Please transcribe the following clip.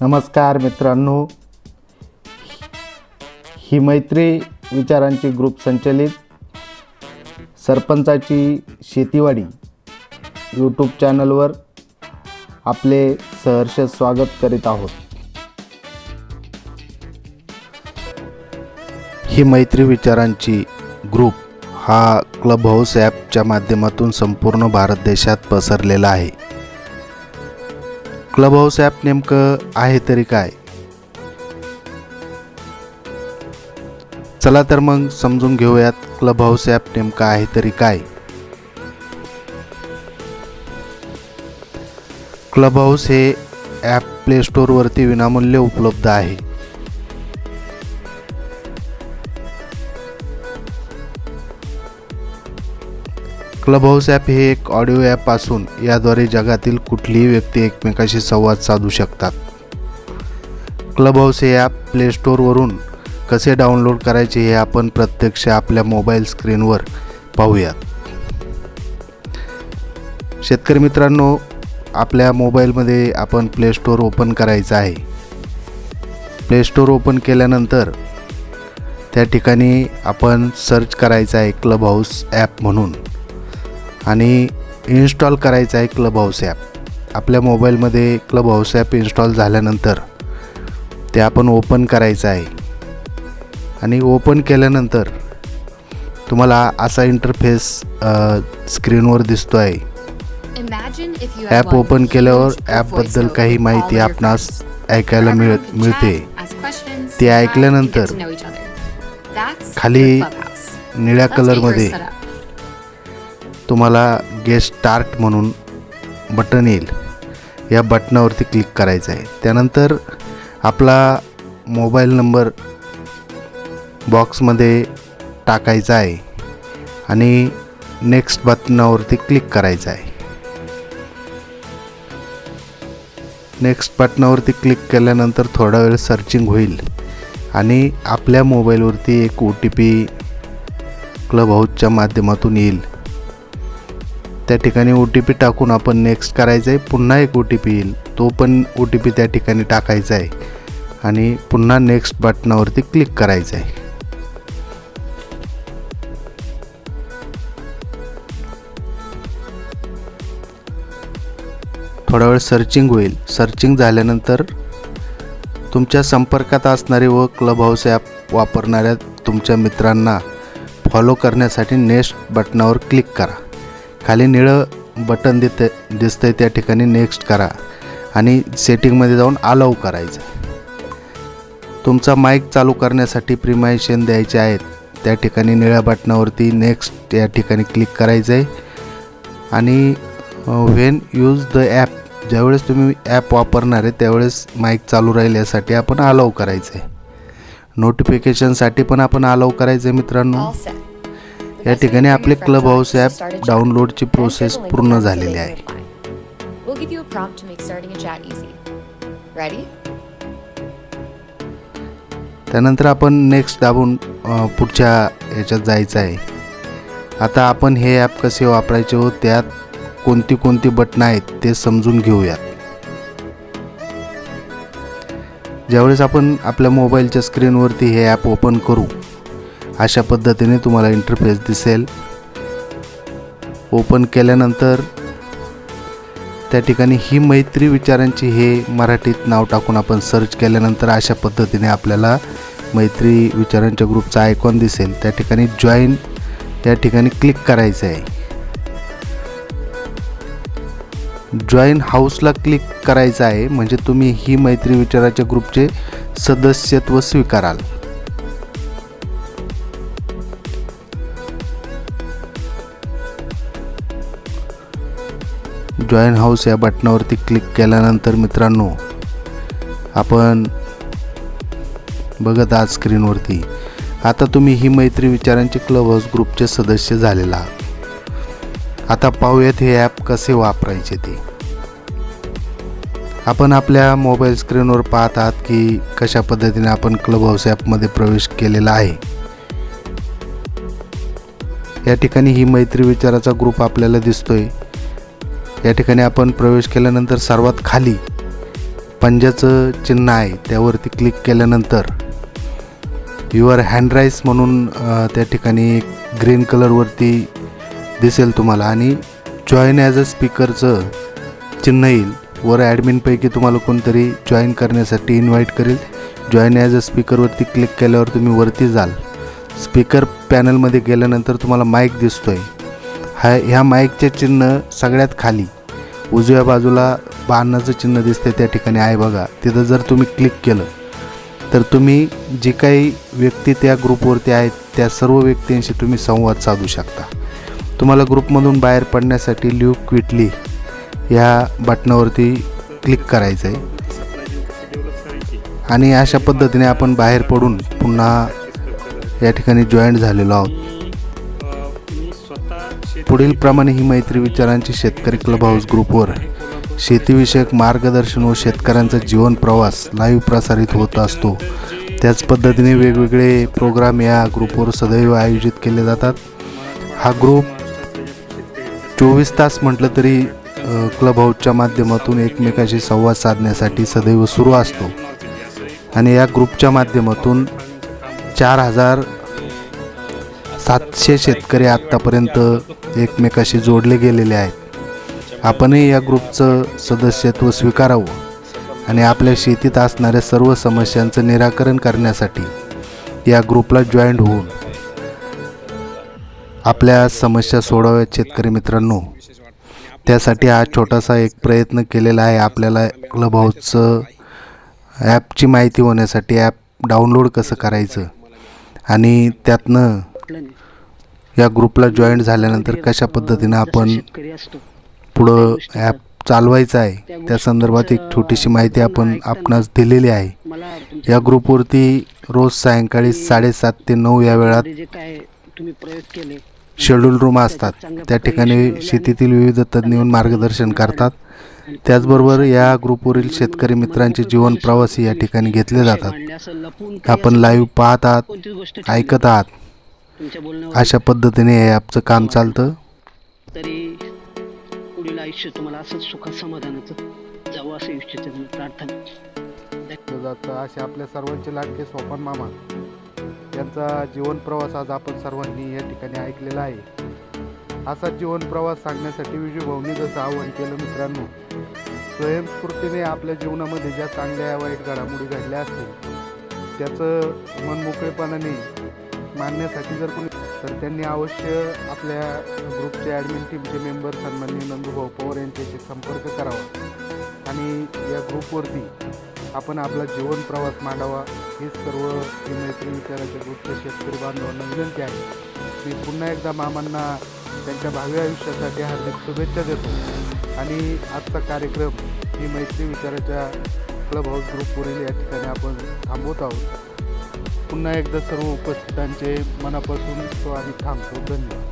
नमस्कार मित्रांनो. ही मैत्री विचारांची ग्रुप संचलित सरपंचाची शेतीवाडी यूट्यूब चॅनलवर आपले सहर्ष स्वागत करीत आहोत. ही मैत्री विचारांची ग्रुप हा क्लब हाऊस ॲपच्या माध्यमातून संपूर्ण भारत देशात पसरलेला आहे. क्लब हाऊस ॲप नेमकं आहे तरी काय? चला तर मग समजून घेऊयात क्लब हाऊस ॲप नेमकं आहे तरी काय. क्लब हाऊस हे ॲप प्ले स्टोअरवरती विनामूल्य उपलब्ध आहे. क्लब हाऊस ॲप हे एक ऑडिओ ॲप असून याद्वारे जगातील कुठलीही व्यक्ती एकमेकाशी संवाद साधू शकतात. क्लब हाऊस हे ॲप प्ले स्टोअरवरून कसे डाउनलोड करायचे हे आपण प्रत्यक्ष आपल्या मोबाईल स्क्रीनवर पाहूयात. शेतकरी मित्रांनो आपल्या मोबाईलमध्ये आपण प्ले स्टोअर ओपन करायचं आहे. प्ले स्टोअर ओपन केल्यानंतर त्या ठिकाणी आपण सर्च करायचं आहे क्लब हाऊस ॲप म्हणून. आणि इन्स्टॉल करायचं आहे क्लब हाऊस ॲप. आपल्या मोबाईलमध्ये क्लब हाऊस ॲप इन्स्टॉल झाल्यानंतर ते आपण ओपन करायचं आहे. आणि ओपन केल्यानंतर तुम्हाला असा इंटरफेस स्क्रीनवर दिसतो आहे. ॲप ओपन केल्यावर ॲपबद्दल काही माहिती आपणास ऐकायला मिळ मिळते ते ऐकल्यानंतर खाली निळ्या कलरमध्ये तुम्हाला गेट स्टार्ट म्हणून बटन येईल. या बटनावरती क्लिक करायचं आहे. त्यानंतर आपला मोबाईल नंबर बॉक्समध्ये टाकायचा आहे आणि नेक्स्ट बटनावरती क्लिक करायचं आहे. नेक्स्ट बटनावरती क्लिक केल्यानंतर थोडा वेळ सर्चिंग होईल आणि आपल्या मोबाईलवरती एक ओ टी पी क्लब हाऊसच्या माध्यमातून येईल. त्या ठिकाणी ओ टी पी टाकून आपण नेक्स्ट करायचं आहे पुन्हा एक ओ टी पी येईल. तो पण ओ टी पी त्या ठिकाणी टाकायचा आहे आणि पुन्हा नेक्स्ट बटनावरती क्लिक करायचं आहे थोडा वेळ सर्चिंग होईल. सर्चिंग झाल्यानंतर तुमच्या संपर्कात असणारे व क्लब हाऊस ॲप वापरणाऱ्या तुमच्या मित्रांना फॉलो करण्यासाठी नेक्स्ट बटनावर क्लिक करा. खाली निळं बटन दित दिसतंय त्या ठिकाणी नेक्स्ट करा. आणि सेटिंगमध्ये जाऊन अलाव करायचं. तुमचा माईक चालू करण्यासाठी प्रिमायशन द्यायचे आहेत. त्या ठिकाणी निळ्या बटनावरती नेक्स्ट या ठिकाणी क्लिक करायचं आहे आणि व्हेन यूज द ॲप ज्यावेळेस तुम्ही ॲप वापरणार आहे त्यावेळेस माईक चालू राहील यासाठी आपण अलाव करायचं आहे नोटिफिकेशनसाठी पण आपण अलाव करायचं आहे मित्रांनो या ठिकाणी आपले क्लब हाऊस ॲप डाउनलोडची प्रोसेस पूर्ण झालेली आहे. त्यानंतर आपण नेक्स्ट दाबून पुढच्या याच्यात जायचं आहे. आता आपण हे ॲप कसे वापरायचे व त्यात कोणती कोणती बटणं आहेत ते समजून घेऊयात. ज्यावेळेस आपण आपल्या मोबाईलच्या स्क्रीनवरती हे ॲप ओपन करू अशा पद्धतीने तुम्हाला इंटरफेस दिसेल. ओपन केल्यानंतर त्या ठिकाणी ही मैत्री विचारांची हे मराठीत नाव टाकून आपण सर्च केल्यानंतर अशा पद्धतीने आपल्याला मैत्री विचारांच्या ग्रुपचा आयकॉन दिसेल. त्या ठिकाणी जॉईन या ठिकाणी क्लिक करायचं आहे जॉईन हाऊसला क्लिक करायचं आहे. म्हणजे तुम्ही ही मैत्री विचाराच्या ग्रुपचे सदस्यत्व स्वीकाराल. जॉईन हाऊस या बटनावरती क्लिक केल्यानंतर मित्रांनो आपण बघत आहात स्क्रीनवरती आता तुम्ही ही मैत्री विचारांचे क्लब हाऊस ग्रुपचे सदस्य झालेला आहात. आता पाहूयात हे ॲप कसे वापरायचे ते. आपण आपल्या मोबाईल स्क्रीनवर पाहत आहात की कशा पद्धतीने आपण क्लब हाऊस ॲपमध्ये प्रवेश केलेला आहे. या ठिकाणी ही मैत्री विचाराचा ग्रुप आपल्याला दिसतोय. या ठिकाणी आपण प्रवेश केल्यानंतर सर्वात खाली पंजाचं चिन्ह आहे त्यावरती क्लिक केल्यानंतर. युअर हँडराईस म्हणून त्या ठिकाणी ग्रीन कलरवरती दिसेल तुम्हाला. आणि जॉईन ॲज अ स्पीकरचं चिन्ह येईल. वर ॲडमिनपैकी तुम्हाला कोणतरी जॉईन करण्यासाठी इन्व्हाइट करेल. जॉईन ॲज अ स्पीकरवरती क्लिक केल्यावर तुम्ही वरती जाल. स्पीकर पॅनलमध्ये गेल्यानंतर तुम्हाला माईक दिसतो आहे हा ह्या माईकचे चिन्ह सगळ्यात खाली. उजव्या बाजूला बाणाचं चिन्ह दिसते त्या ठिकाणी. आहे बघा तिथं जर तुम्ही क्लिक केलं तर तुम्ही जी काही व्यक्ती त्या ग्रुपवरती आहेत त्या सर्व व्यक्तींशी तुम्ही संवाद साधू शकता. तुम्हाला ग्रुपमधून बाहेर पडण्यासाठी लिव क्विटली या बटनावरती क्लिक करायचं आहे आणि अशा पद्धतीने आपण बाहेर पडून पुन्हा या ठिकाणी जॉईंट झालेलो आहोत. पुढील प्रमाणे ही मैत्री विचारांची शेतकरी क्लब हाऊस ग्रुपवर. शेतीविषयक मार्गदर्शन व शेतकऱ्यांचा जीवन प्रवास लाईव्ह प्रसारित होत असतो. त्याच पद्धतीने वेगवेगळे प्रोग्राम या ग्रुपवर सदैव आयोजित केले जातात. हा ग्रुप चोवीस तास म्हटलं तरी क्लब हाऊसच्या माध्यमातून एकमेकाशी संवाद साधण्यासाठी सदैव सुरू असतो. आणि या ग्रुपच्या माध्यमातून चार हजार सातशे शेतकरी आत्तापर्यंत एकमेकाशी जोडले गेलेले आहेत. आपणही या ग्रुपचं सदस्यत्व स्वीकारावं आणि आपल्या शेतीत असणाऱ्या सर्व समस्यांचं निराकरण करण्यासाठी या ग्रुपला जॉईंट होऊन आपल्या समस्या सोडवाव्यात शेतकरी मित्रांनो. त्यासाठी हा छोटासा एक प्रयत्न केलेला आहे. आपल्याला क्लब हाऊसचं ॲपची माहिती होण्यासाठी ॲप डाउनलोड कसं करायचं आणि त्यातनं या ग्रुपला जॉईन झाल्यानंतर कशा पद्धतीनं आपण पुढं ॲप चालवायचं आहे त्या संदर्भात एक छोटीशी माहिती आपण आपणास दिलेली आहे. या ग्रुपवरती रोज सायंकाळी साडेसात ते नऊ या वेळात शेड्यूल रूम असतात. त्या ठिकाणी शेतीतील विविध तज्ज्ञ येऊन मार्गदर्शन करतात. त्याचबरोबर या ग्रुपवरील शेतकरी मित्रांचे जीवन प्रवासी या ठिकाणी घेतले जातात. आपण लाईव्ह पाहत आहात ऐकत आहात. अशा पद्धतीने हे ॲपचं काम चालतं. तरी पुढील आयुष्य तुम्हाला असंच सुखात समाधानाचं जावं असं इच्छित प्रार्थना जातं असे आपल्या सर्वांचे लाडके सोपान मामा यांचा जीवन प्रवास आज आपण सर्वांनी या ठिकाणी ऐकलेला आहे. असा जीवन प्रवास सांगण्यासाठी विजय भाऊनी जसं आव्हान केलं मित्रांनो स्वयंस्फूर्तीने आपल्या जीवनामध्ये ज्या चांगल्या वाईट घडामोडी घडल्या असतील त्याचं मनमोकळेपणाने मानण्यासाठी जर कोणी तर त्यांनी अवश्य आपल्या ग्रुपचे ॲडमिन टीमचे मेंबर सन्माननीय नंदुभाऊ पवार यांच्याशी संपर्क करावा. आणि या ग्रुपवरती आपण आपला जीवन प्रवास मांडावा. हेच सर्व ही मैत्री विचाराच्या ग्रुपच्या शेतकरी बांधवांना विनंती आहे. मी पुन्हा एकदा मामांना त्यांच्या भावी आयुष्यासाठी हार्दिक शुभेच्छा देतो. आणि आजचा कार्यक्रम ही मैत्री विचाराच्या क्लब हाऊस ग्रुपवरील या ठिकाणी आपण थांबवत आहोत. पुन्हा एकदा सर्व उपस्थितांचे मनापासून तो आम्ही थांबतो. धन्यवाद.